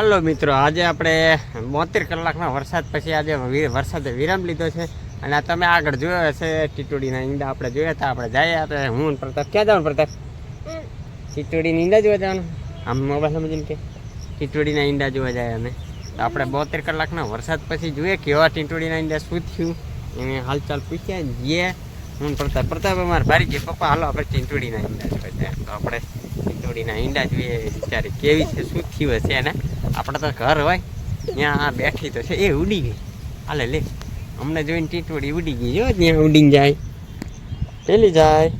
હાલો મિત્રો, આજે આપણે બોતેર કલાકના વરસાદ પછી આજે વરસાદે વિરામ લીધો છે. અને આ તમે આગળ જોયો હશે, ટીટોડીના ઈંડા આપણે જોયા હતા, આપણે જઈએ આપણે, હું પ્રતાપ, ક્યાં જવાનું પ્રતાપ? ટીટોડીના ઈંડા જોવા જવાનું? આમ મોબાઈલ સમજીને કે? ટીટોડીના ઈંડા જોવા જાય અમે. તો આપણે બોતેર કલાકના વરસાદ પછી જોઈએ કેવા ટીટોડીના ઈંડા શું થયું. એને હાલચાલ પૂછ્યા જે હું પ્રતાપ પ્રતાપ અમારે ભારી છે. પપ્પા, હાલો આપણે ટીટોડીના ઈંડા જોવા જાય. તો આપણે ટીટોડીના ઈંડા જોઈએ વિચારી કેવી છે, શું થયું હશે એને? આપણે તો ઘર હોય ત્યાં આ બેઠી તો છે. એ ઉડી ગઈ. હાલે લે. અમને જોઈને ટીટવડી ઉડી ગઈ. જો ત્યાં ઉડીને જાય. પેલી જાય.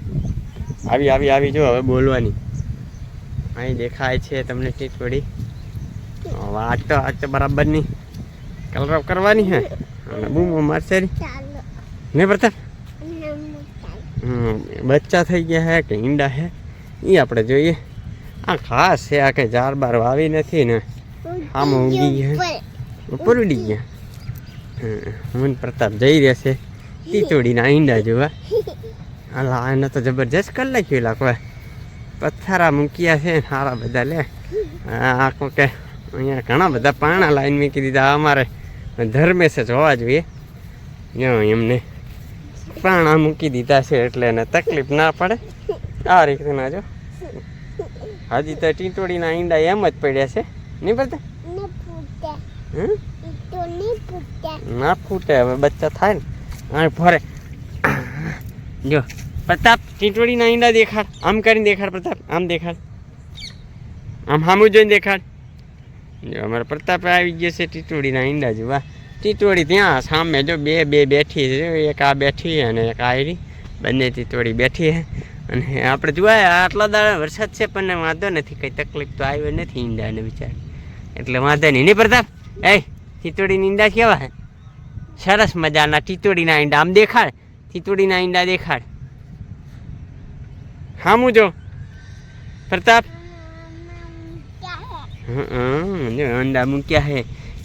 આવી આવી આવી જો હવે બોલવાની. અહીં દેખાય છે તમને ટીટવડી વાત તો આજ તો બરાબરની. કલર કરવાની હે. અને બૂમો મારશે નહીં પ્રતાપ? બચ્ચા થઈ ગયા હે કે ઈંડા હે? એ આપણે જોઈએ. આ ખાસ છે આ કંઈ જાર બાર વાવી નથી ને. આમ ઊંઘી ગયા. ઉપર. ઉડી ગયા. હું પ્રતાપ જઈ રહ્યા છે. તીતોડીના ઈંડા જોવા. અલા એને તો જબરજસ્ત કરી નાખ્યું લાખવા પથ્થારા મૂક્યા છે સારા બધા લે. આ કો અહીંયા ઘણા બધા પાણા લાઈન મૂકી દીધા. અમારે ધર્મેશ જોવા જોઈએ. જો એમને પાણા મૂકી દીધા છે એટલે એને તકલીફ ના પડે. આ રીતના જો. હજી તો ટીટોડીના ઈંડા એમ જ પડ્યા છે. નહીં પડતા ને ફૂટે. હવે બચ્ચા થાય ને. આ ફરે જો પ્રતાપ ટીટોડીના ઈંડા દેખાડ. આમ કરીને દેખાડ પ્રતાપ આમ દેખાડ. આમ સામું જોઈને દેખાડ. જો અમારા પ્રતાપ આવી ગયા છે ટીટોડીના ઈંડા જોવા. ટીટોડી ત્યાં સામે જો બે બે બેઠી છે. એક આ બેઠી અને એક આયરી. બંને ટીટોડી બેઠી છે. અને આપણે જોયા આટલા દાડા વરસાદ છે પણ વાંધો નથી. કંઈ તકલીફ તો આવી નથી ઈંડાને બિચાર એટલે વાંધો નહીં. નહીં પ્રતાપ? એ ટીટોડીની ઈંડા કેવા હે સરસ મજાના ચિતોડીના ઈંડા. આમ દેખાડ. ચિતોડીના ઈંડા દેખાડ. હામું જો. પ્રતાપ? જો, અંડા મૂક્યા હે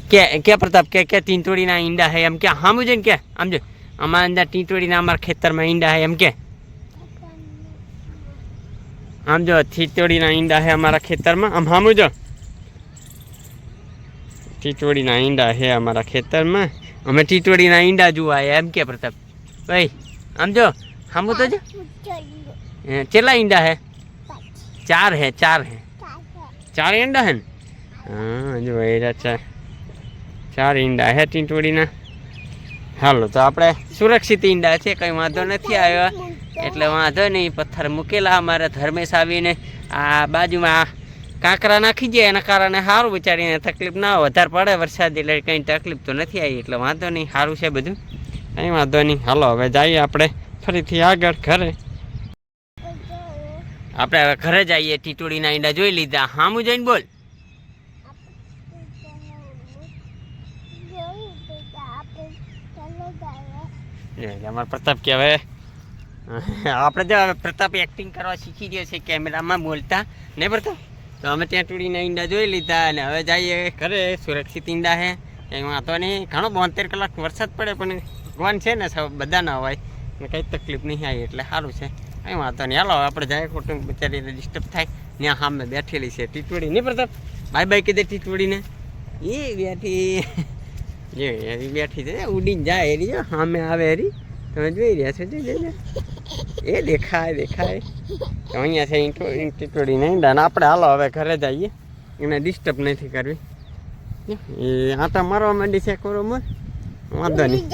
કે કે પ્રતાપ, કે કે ટીંટોડીના ઈંડા હે એમ કે, હામું જોઈને કે, આમ જો. અમારા અંદર ટીંટોડીના અમારા ખેતરમાં ઈંડા હે એમ કે. આમ જો, ટીતોડીના ઈંડા હે અમારા ખેતરમાં. આમ હામું જો. ટીટોડીના ઈંડા છે અમારા ખેતરમાં. અમે ટીટોડીના ઈંડા જોવા એમ કે પ્રતાપ. ભાઈ, આમ જો હામું તો જો. કેટલા ઈંડા હે? ચાર હે ચાર હે. ચાર ઈંડા હે ને? હા, જો એ ચાર. ચાર ઈંડા હે ટીટોડીના હાલો, તો આપણે સુરક્ષિત ઈંડા છે, કંઈ વાંધો નથી આવ્યો. એટલે વાંધો નહીં, પથ્થર મૂકેલા અમારે ધર્મેશ આવીને આ બાજુમાં કાંકરા નાખી જાય એના કારણે સારું બિચારીને તકલીફ ના વધારે પડે વરસાદ એટલે કંઈ તકલીફ તો નથી આવી, એટલે વાંધો નહીં સારું છે બધું. કંઈ વાંધો નહીં. હાલો, હવે જઈએ આપણે ફરીથી આગળ ઘરે. આપણે હવે ઘરે જઈએ ટીટોડીના ઈંડા જોઈ લીધા. હામું જઈને બોલ. અમારો પ્રતાપ કે હવે, આપણે જો પ્રતાપ એક્ટિંગ કરવા શીખી ગયો છે કેમેરામાં બોલતા. નહીં, પ્રતાપ? તો અમે ત્યાં ટૂડીના ઈંડા જોઈ લીધા અને હવે જઈએ ઘરે. સુરક્ષિત ઈંડા છે કંઈ વાંધો નહીં. ઘણો બોતેર કલાક વરસાદ પડે, પણ ભગવાન છે ને સૌ બધા ના હોય. ને કંઈ તકલીફ નહીં આવી એટલે સારું છે. કંઈ વાંધો નહીં. હાલો, આપણે જાય ખોટું. બિચારીને ડિસ્ટર્બ થાય. ત્યાં સામે બેઠેલી છે ટીટવડી નહીં પ્રતાપ, બાય બાય કીધે ટીટવડીને એ બેઠી. એ બેઠી છે. ઉડીને જાય એરી સામે આવે એરી તમે જોઈ રહ્યા છો? જોઈ જો, જો. એ દેખાય દેખાય. તો અહીંયા છે ટીટોડી નહીં. ને આપણે હાલો હવે ઘરે જઈએ. એને ડિસ્ટર્બ નથી કરવી. એ આટા મારવા માંડી છે કોરોમાં? વાંધો નહીં.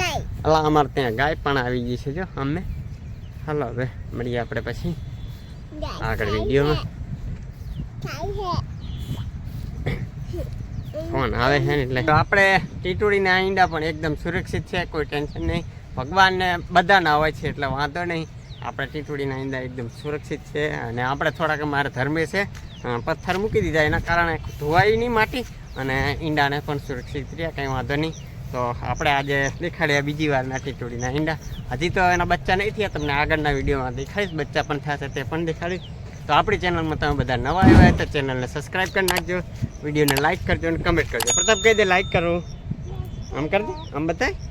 અલા અમારે ત્યાં ગાય પણ આવી ગઈ છે જો અમે હાલો હવે મળીએ આપણે પછી. આગળ વિડીયોમાં. ફોન આવે છે ને એટલે. આપણે ટીટોડીના ઈંડા પણ એકદમ સુરક્ષિત છે કોઈ ટેન્શન નહીં. ભગવાનને બધાના હોય છે એટલે વાંધો નહીં. આપણે ટીટોડીના ઈંડા એકદમ સુરક્ષિત છે અને આપણે થોડાક મારે ધર્મે છે. પથ્થર મૂકી દીધા એના કારણે ધોવાઈ નહીં માટી અને ઈંડાને પણ સુરક્ષિત રહ્યા, કંઈ વાંધો નહીં. તો આપણે આજે દેખાડ્યા બીજી વારના ટીટોડીના ઈંડા. હજી તો એના બચ્ચા નહીં થયા, તમને આગળના વિડીયોમાં દેખાડીશ. બચ્ચા પણ થશે તે પણ દેખાડીશ. તો આપણી ચેનલમાં તમે બધા નવા આવ્યા તો ચેનલને સબસ્ક્રાઈબ કરી નાખજો. વિડીયોને લાઇક કરજો અને કમેન્ટ કરજો. પ્રતાપ કહી દે, લાઇક કરો. આમ કરજે, આમ બતાય.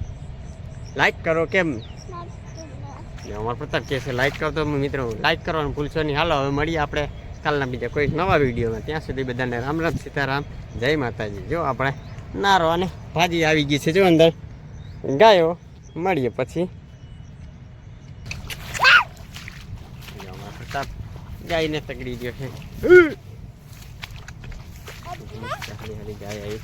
લાઈક કરો કેમ? અમારો પ્રતાપ કહે છે લાઈક કરો તો મિત્રો લાઈક કરવાનું ભૂલશો નહીં. હાલો હવે મળીએ આપણે કાલના બીજા કોઈ નવા વિડીયોમાં. ત્યાં સુધી બધાને રામ રામ સીતારામ જય માતાજી. જો આપણે નારો અને ભાજી આવી ગઈ છે જો અંદર. ગાયો મળીએ પછી. પ્રતાપ ગાયને તગડી ગયો છે. ગાય આવી.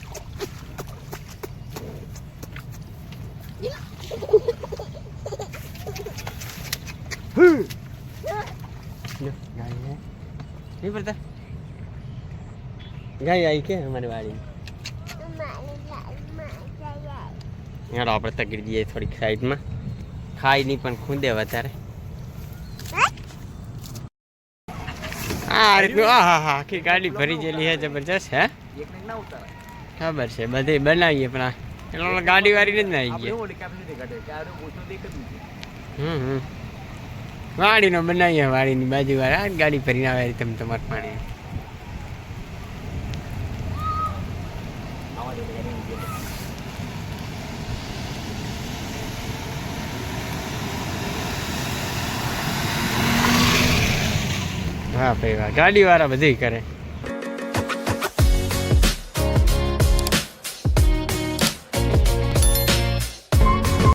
આવી કે અમારી વાડી મારી લાઈફમાં જાય યાર આપણે તગડી દઈએ થોડીક સાઈડમાં ખાઈ નહીં પણ ખૂંદે વધારે આ રીતનું આ હા હા આખી ગાડી ભરી ગયેલી છે જબરજસ્ત હે ખબર છે બધી બનાવીએ પણ આ પેલો ગાડી વાળી જ ના આવી ગયા હમ હમ વાડીનો બનાવીએ, વાડીની બાજુ વાળા ગાડી ફરીને આવે તમે તમારે પાણી. હા ભાઈ વાહ ગાડી વાળા બધી કરે.